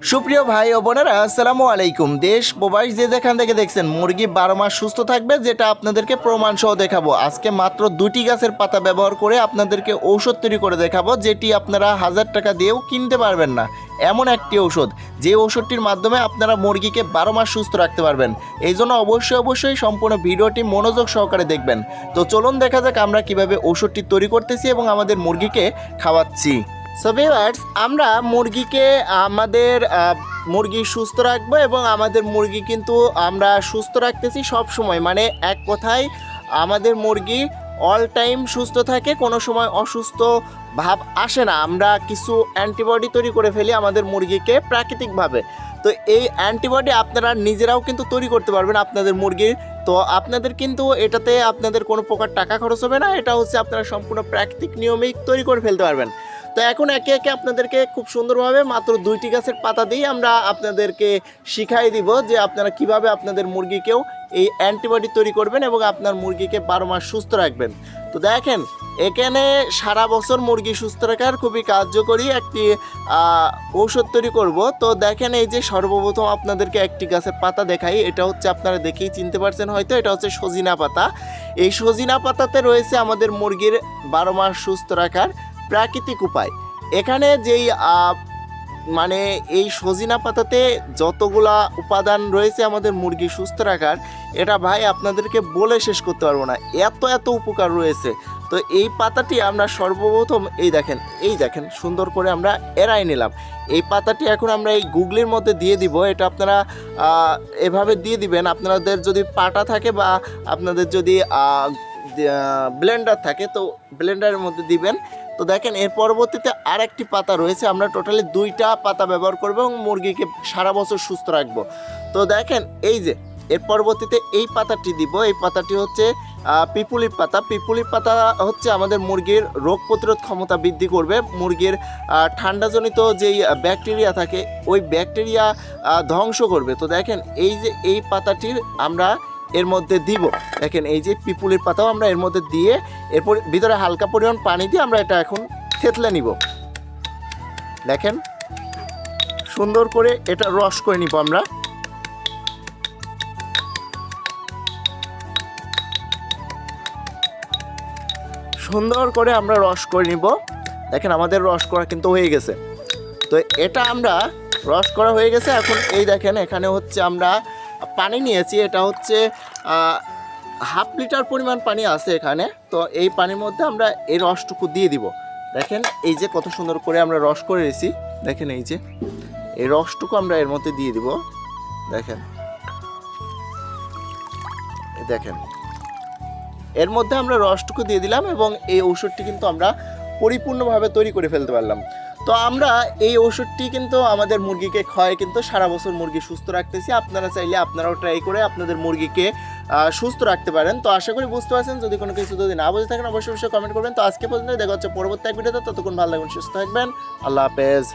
সুপ্রিয় ভাই ও বোনেরা, আসসালামু আলাইকুম। দেশ, প্রবাস যে যেখান থেকে দেখছেন, মুরগি বারো মাস সুস্থ থাকবে, যেটা আপনাদেরকে প্রমাণ সহ দেখাবো। আজকে মাত্র দুটি গাছের পাতা ব্যবহার করে আপনাদেরকে ঔষধ তৈরি করে দেখাবো, যেটি আপনারা হাজার টাকা দিয়েও কিনতে পারবেন না। এমন একটি ঔষধ, যে ঔষধটির মাধ্যমে আপনারা মুরগিকে বারো মাস সুস্থ রাখতে পারবেন। এই জন্য অবশ্যই অবশ্যই সম্পূর্ণ ভিডিওটি মনোযোগ সহকারে দেখবেন। তো চলুন দেখা যাক আমরা কীভাবে ঔষধটি তৈরি করতেছি এবং আমাদের মুরগিকে খাওয়াচ্ছি। সো ভিউয়ার্স আমরা মুরগিকে আমাদের মুরগি সুস্থ রাখব এবং আমাদের মুরগি কিন্তু আমরা সুস্থ রাখতেছি সব সময় মানে এক কথায়, আমাদের মুরগি অল টাইম সুস্থ থাকে, কোনো সময় অসুস্থ ভাব আসে না। আমরা কিছু অ্যান্টিবডি তৈরি করে ফেলি আমাদের মুরগিকে প্রাকৃতিকভাবে। তো এই অ্যান্টিবডি আপনারা নিজেরাও কিন্তু তৈরি করতে পারবেন আপনাদের মুরগির। তো আপনাদের কিন্তু এটাতে আপনাদের কোনো প্রকার টাকা খরচ হবে না, এটা হচ্ছে আপনারা সম্পূর্ণ প্রাকৃতিক নিয়মেই তৈরি করে ফেলতে পারবেন। তো এখন একে একে আপনাদেরকে খুব সুন্দরভাবে মাত্র দুইটি গাছের পাতা দিয়ে আমরা আপনাদেরকে শিখাই দিব যে আপনারা কীভাবে আপনাদের মুরগিকেও এই অ্যান্টিবডি তৈরি করবেন এবং আপনার মুরগিকে বারো মাস সুস্থ রাখবেন। তো দেখেন, এখানে সারা বছর মুরগি সুস্থ রাখার খুবই কার্যকরী একটি ঔষধ তৈরি করব। তো দেখেন এই যে সর্বপ্রথম আপনাদেরকে একটি গাছের পাতা দেখাই, এটা হচ্ছে আপনারা দেখেই চিনতে পারছেন হয়তো, এটা হচ্ছে সজিনা পাতা। এই সজিনা পাতাতে রয়েছে আমাদের মুরগির বারো মাস সুস্থ রাখার প্রাকৃতিক উপায়। এখানে যেই মানে এই সজিনা পাতাতে যতগুলা উপাদান রয়েছে আমাদের মুরগি সুস্থ রাখার, এটা ভাই আপনাদেরকে বলে শেষ করতে পারব না। এত এত উপকার রয়েছে। তো এই পাতাটি আমরা সর্বপ্রথম, এই দেখেন এই দেখেন, সুন্দর করে আমরা এড়াই নিলাম। এই পাতাটি এখন আমরা এই গুগলির মধ্যে দিয়ে দিব, এটা আপনারা এভাবে দিয়ে দিবেন। আপনাদের যদি পাটা থাকে বা আপনাদের যদি ব্লেন্ডার থাকে, তো ব্লেন্ডারের মধ্যে দিবেন। তো দেখেন, এর পরবর্তীতে আর একটি পাতা রয়েছে। আমরা টোটালি দুইটা পাতা ব্যবহার করব এবং মুরগিকে সারা বছর সুস্থ রাখব। তো দেখেন, এই যে, এর পরবর্তীতে এই পাতাটি দিব। এই পাতাটি হচ্ছে পিপুলির পাতা। পিপুলির পাতা হচ্ছে আমাদের মুরগির রোগ প্রতিরোধ ক্ষমতা বৃদ্ধি করবে। মুরগির ঠান্ডাজনিত যেই ব্যাকটেরিয়া থাকে, ওই ব্যাকটেরিয়া ধ্বংস করবে। তো দেখেন, এই যে, এই পাতাটির আমরা এর মধ্যে দিব। দেখেন, এই যে পিপুলির পাতাও আমরা এর মধ্যে দিয়ে, এরপর ভিতরে হালকা পরিমাণ পানি দিয়ে আমরা এটা এখন থেতলে নিব। দেখেন, সুন্দর করে এটা রস করে নিব আমরা। সুন্দর করে আমরা রস করে নিব। দেখেন, আমাদের রস করা কিন্তু হয়ে গেছে। তো এটা আমরা রস করা হয়ে গেছে। এখন এই দেখেন, এখানে হচ্ছে আমরা পানি নিয়েছি, এটা হচ্ছে হাফ লিটার পরিমাণ পানি আছে এখানে, তো এই পানির মধ্যে আমরা এই রসটুকু দিয়ে দিব। দেখেন, এই যে কত সুন্দর করে আমরা রস করে রেছি দেখেন এই যে, এই রসটুকু আমরা এর মধ্যে দিয়ে দিব, দেখেন। দেখেন, এর মধ্যে আমরা রসটুকু দিয়ে দিলাম এবং এই ঔষধটি কিন্তু আমরা পরিপূর্ণভাবে তৈরি করে ফেলতে পারলাম। তো আমরা এই ওষুধটি কিন্তু আমাদের মুরগিকে খাওয়াই, কিন্তু সারা বছর মুরগি সুস্থ রাখতেছি। আপনারা চাইলে আপনারাও ট্রাই করে আপনাদের মুরগিকে সুস্থ রাখতে পারেন। তো আশা করি বুঝতে পারছেন, যদি কোনো কিছু যদি না বুঝে থাকেন, অবশ্যই অবশ্যই কমেন্ট করবেন। তো আজকে পর্যন্ত দেখা হচ্ছে পরবর্তী এক ভিডিওতে, ততক্ষণ ভালো লাগবেন সুস্থ থাকবেন। আল্লাহ হাফেজ।